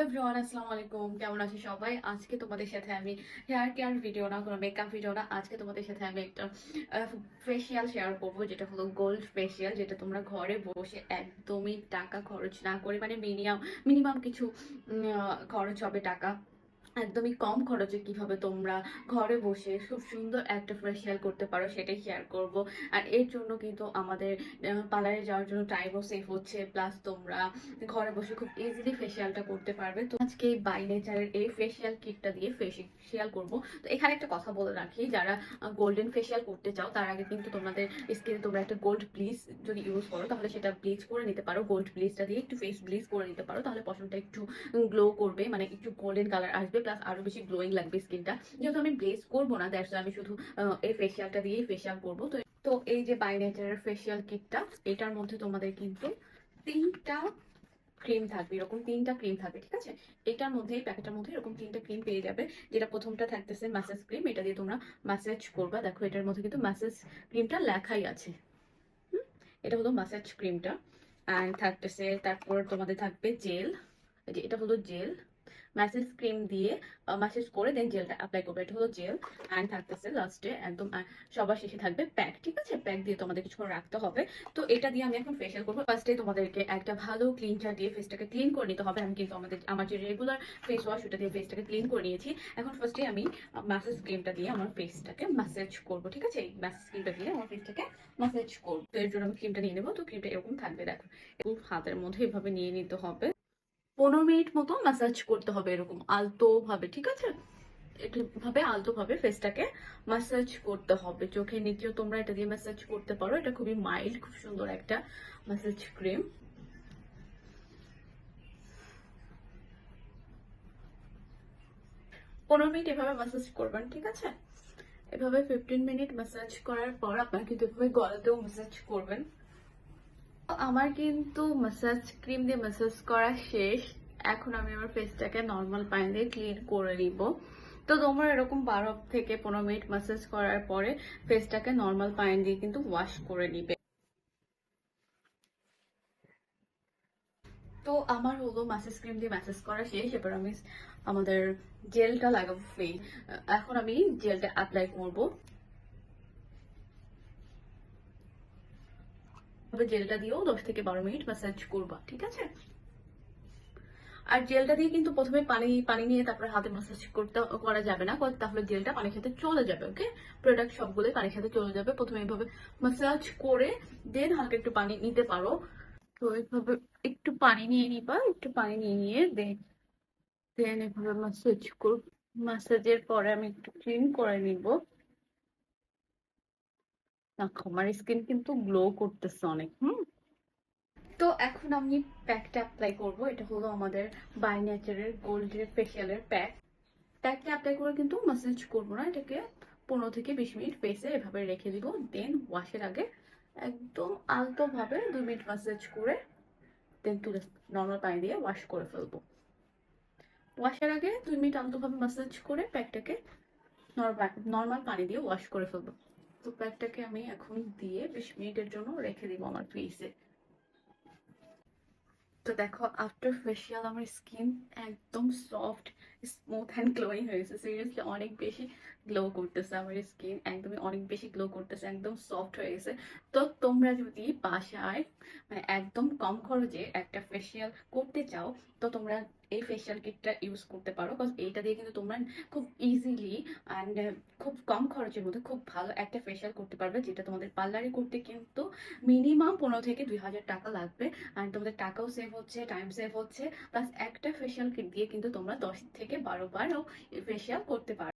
Hello V1 আসসালামু আলাইকুম। কেমন আছো সবাই? আজকে তোমাদের সাথে আমি হেয়ার কেয়ার ভিডিও না, কোনো মেকআপ ভিডিও না, আজকে তোমাদের সাথে আমি একটা ফেসিয়াল শেয়ার করব, যেটা হলো গোল্ড ফেসিয়াল যেটা তোমরা ঘরে বসে একদমই টাকা খরচ না করে মানে মিনিমাম মিনিমাম কিছু খরচ হবে টাকা। একদমই কম খরচে কীভাবে তোমরা ঘরে বসে খুব সুন্দর একটা ফেসিয়াল করতে পারো সেটাই শেয়ার করব। আর এর জন্য কিন্তু আমাদের পার্লারে যাওয়ার জন্য টাইমও সেভ হচ্ছে। প্লাস তোমরা ঘরে বসে খুব ইজিলি ফেসিয়ালটা করতে পারবে। তো আজকে বাই নেচারের এই ফেসিয়াল কিটটা দিয়ে ফেসিয়াল করব, তো এখানে একটা কথা বলে রাখি, যারা গোল্ডেন ফেসিয়াল করতে চাও, তার আগে কিন্তু তোমাদের স্কিনে তোমরা একটা গোল্ড ব্লিচ যদি ইউজ করো, তাহলে সেটা ব্লিচ করে নিতে পারো। গোল্ড ব্লিচটা দিয়ে একটু ফেস ব্লিচ করে নিতে পারো, তাহলে পশমটা একটু গ্লো করবে মানে একটু গোল্ডেন কালার আসবে। প্লাস আরও বেশি গ্লোয়িং লাগবে স্কিনটা। যেহেতু আমি ব্লেজ করব না দ্যাটস আমি শুধু এই ফেসিয়ালটা দিয়েই ফেসিয়াল করব। তো তো এই যে বাই নেচারের ফেসিয়াল কিটটা এটার মধ্যে তোমাদের কিন্তু তিনটা ক্রিম থাকবে, এরকম তিনটা ক্রিম থাকবে, ঠিক আছে? এটার মধ্যে, এই প্যাকেটের মধ্যে এরকম তিনটা ক্রিম পেয়ে যাবে, যেটা প্রথমটা থাকতেছে ম্যাসেজ ক্রিম এটা দিয়ে তোমরা ম্যাসেজ করবা। দেখো, এটার মধ্যে কিন্তু ম্যাসেজ ক্রিমটা লেখাই আছে? এটা হলো ম্যাসেজ ক্রিমটা অ্যান্ড থাকতেছে, তারপর তোমাদের থাকবে জেল এটা হলো জেল ম্যাসেজ ক্রিম দিয়ে ম্যাসেজ করে দেন জেলটা অ্যাপ্লাই করবে। এটা হলো জেল অ্যান্ড থাকতেছে লাস্টে একদম সবার শেষে থাকবে প্যাক ঠিক আছে? প্যাক দিয়ে তোমাদের কিছুক্ষণ রাখতে হবে। তো এটা দিয়ে আমি এখন ফেশিয়াল করব। ফার্স্টে তোমাদেরকে একটা ভালো ক্লিনচার দিয়ে ফেসটাকে ক্লিন করে নিতে হবে। আমি কিন্তু আমাদের, আমার যে রেগুলার ফেস ওয়াশ ওটা দিয়ে ফেসটাকে ক্লিন করে নিয়েছি। এখন ফার্স্টে আমি ম্যাসেজ ক্রিমটা দিয়ে আমার ফেসটাকে ম্যাসেজ করব, ঠিক আছে? এই ম্যাসেজ ক্রিমটা দিয়ে আমার ফেসটাকে ম্যাসেজ করব। তো এর জন্য আমি ক্রিমটা নিয়ে নেব। তো ক্রিমটা এরকম থাকবে, দেখো। হাতের মধ্যে এভাবে নিয়ে নিতে হবে। পনেরো মিনিট মতো ম্যাসাজ করতে হবে এরকম আলতো ভাবে ঠিক আছে? ভাবে আলতো ভাবে ফেসটাকে ম্যাসাজ করতে হবে। চোখের নিচেও তোমরা এটা দিয়ে ম্যাসাজ করতে পারো। এটা খুবই মাইল্ড খুব সুন্দর একটা ম্যাসাজ ক্রিম পনেরো মিনিট এভাবে ম্যাসাজ করবেন, ঠিক আছে? এভাবে ফিফটিন মিনিট ম্যাসাজ করার পর আপনার কিন্তু এভাবে গলাতেও ম্যাসাজ করবেন। আমার কিন্তু ম্যাসাজ ক্রিম দিয়ে ম্যাসাজ করা শেষ। এখন আমি আমার ফেসটাকে নর্মাল পানি দিয়ে ক্লিন করে নিব। তো তোমরা এরকম বারো থেকে পনেরো মিনিট ম্যাসাজ করার পরে ফেসটাকে নর্মাল পানি দিয়ে কিন্তু ওয়াশ করে নিবে। তো আমার হলো ম্যাসেজ ক্রিম দিয়ে ম্যাসেজ করা শেষ। এবার আমি আমাদের জেলটা লাগাবো ফেস এখন আমি জেলটা অ্যাপ্লাই করব। জেলটা দিয়েও দশ থেকে বারো মিনিট ম্যাসাজ করবা, ঠিক আছে? আর জেলটা দিয়ে কিন্তু প্রথমে পানি পানি নিয়ে তারপরে হাতে ম্যাসাজ করতে, করা যাবে না তাহলে জেলটা পানির সাথে চলে যাবে ওকে প্রোডাক্ট সবগুলোই পানির সাথে চলে যাবে। প্রথমে এইভাবে ম্যাসাজ করে দেন হালকা একটু পানি নিতে পারো। তো এইভাবে একটু পানি নিয়ে নিবা, একটু পানি নিয়ে নিয়ে দেন দেন এভাবে ম্যাসাজ কর ম্যাসাজের পরে আমি একটু ক্লিন করে নিব। দেখো আমার স্কিন কিন্তু গ্লো করতেছে অনেক, হুম? তো এখন আমি প্যাকটা অ্যাপ্লাই করব, এটা হলো আমাদের বাই নেচারের ফেশিয়ালের প্যাক প্যাকটা অ্যাপ্লাই করে কিন্তু না, এটাকে পনেরো থেকে বিশ মিনিট ফেসে এভাবে রেখে দিব দেন ওয়াশের আগে একদম আলতো ভাবে দুই মিনিট ম্যাসাজ করে দেন তুলে নর্মাল পানি দিয়ে ওয়াশ করে ফেলব। ওয়াশের আগে দুই মিনিট আলতো ভাবে ম্যাসাজ করে প্যাকটাকে নর্মাল নর্মাল পানি দিয়ে ওয়াশ করে ফেলব। তো প্যাকটাকে আমি এখন দিয়ে বিশ মিনিটের জন্য রেখে দিব আমার ফেসে তো দেখো আফটার ফেসিয়াল আমার স্কিন একদম সফট স্মুথ অ্যান্ড গ্লোয়িং হয়েছে সিরিয়াসলি অনেক বেশি গ্লো করতেছে আমার স্কিন একদমই অনেক বেশি গ্লো করতেছে, একদম সফট হয়ে গেছে। তো তোমরা যদি বাসায় মানে একদম কম খরচে একটা ফেশিয়াল করতে চাও, তো তোমরা এই ফেশিয়াল কিটটা ইউজ করতে পারো বিকজ এইটা দিয়ে কিন্তু তোমরা খুব ইজিলি অ্যান্ড খুব কম খরচের মধ্যে খুব ভালো একটা ফেসিয়াল করতে পারবে, যেটা তোমাদের পার্লারে করতে কিন্তু মিনিমাম পনেরো থেকে দুই হাজার টাকা লাগবে। আর তোমাদের টাকাও সেভ হচ্ছে টাইম সেভ হচ্ছে। প্লাস একটা ফেসিয়াল কিট দিয়ে কিন্তু তোমরা দশ থেকে বারো বারও ফেসিয়াল করতে পারো